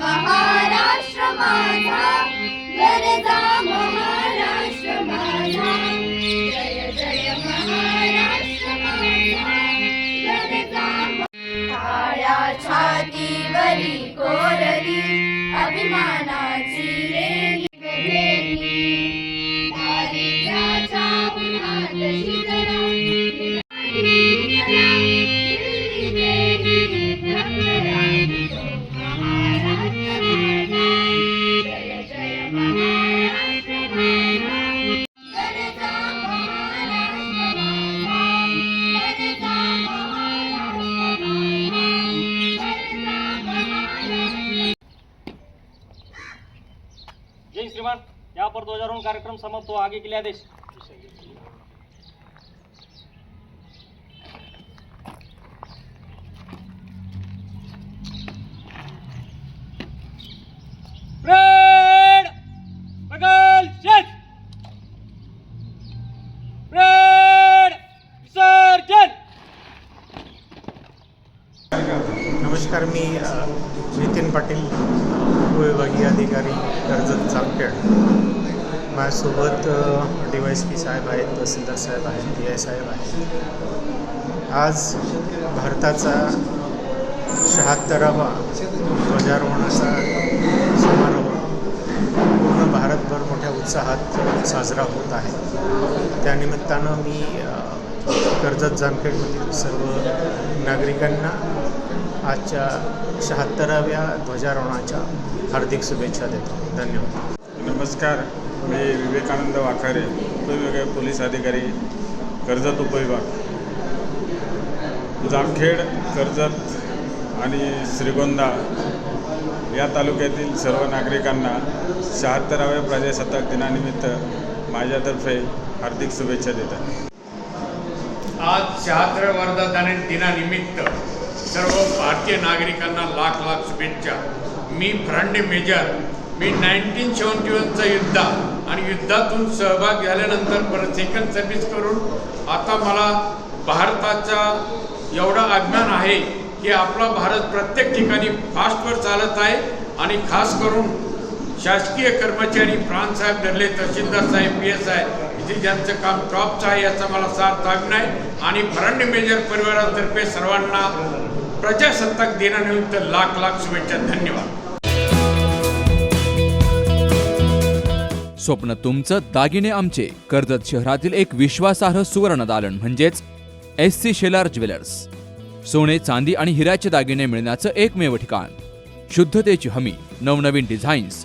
महाराष्ट्र माझा गरजा महाराष्ट्र माझा जय जय महाराष्ट्र माझा गरजा काळ्या छातीवरी कोरली अभिमानाची रेली गगरेली दारिद्र्याच्या उन्हात शिजरा श्रीमान यहाँ पर ध्वजारोहण कार्यक्रम समाप्त हो आगे के लिए आदेश. ब्रेड! बगल चेस ब्रेड! विसर्जन नमस्कार मी नितीन पाटील. उपविभागीय अधिकारी कर्जत जामखेड माझ्यासोबत डी वाय एस पी साहेब आहेत तहसीलदार साहेब आहेत डी आय साहेब आहेत. आज भारताचा शहात्तरावा ध्वजारोहणाचा समारोह पूर्ण भारतभर मोठ्या उत्साहात साजरा होत आहे. त्यानिमित्तानं मी कर्जत जामखेडमधील सर्व नागरिकांना आजच्या शहात्तराव्या ध्वजारोहणाच्या हार्दिक शुभेच्छा देतो. धन्यवाद. नमस्कार मी विवेकानंद वाखारे उपविभागीय पोलीस अधिकारी कर्जत उपविभाग. जामखेड कर्जत आणि श्रीगोंदा या तालुक्यातील सर्व नागरिकांना शहात्तराव्या प्रजासत्ताक दिनानिमित्त माझ्यातर्फे हार्दिक शुभेच्छा देतात. आज शहात्तर वर्धाताने दिनानिमित्त सर्व भारतीय नागरिकांना लाख लाख शुभेच्छा. मी फ्रंट मेजर. मी नाईन्टीन सेवन्टी वनचा युद्ध आणि युद्धातून सहभाग झाल्यानंतर परत सेकंड सर्व्हिस करून आता मला भारताचा एवढा अभिमान आहे की आपला भारत प्रत्येक ठिकाणी फास्टवर चालत आहे आणि खास करून शासकीय कर्मचारी प्राणसाहेब धरले तहसीलदार साहेब पी एस आय इथे ज्यांचं काम टॉपचं आहे याचा मला सार्थ अभिमान आहे आणि भरांडी मेजर परिवारातर्फे सर्वांना प्रजासत्ताक दिनानिमित्त लाख लाख शुभेच्छा धन्यवाद. स्वप्न तुमचं दागिने आमचे. कर्जत शहरातील एक विश्वासार्ह सुवर्ण दालन म्हणजेच एस सी शेलार ज्वेलर्स. सोने चांदी आणि हिऱ्याचे दागिने मिळण्याचं एकमेव ठिकाण. शुद्धतेची हमी नवनवीन डिझाईन्स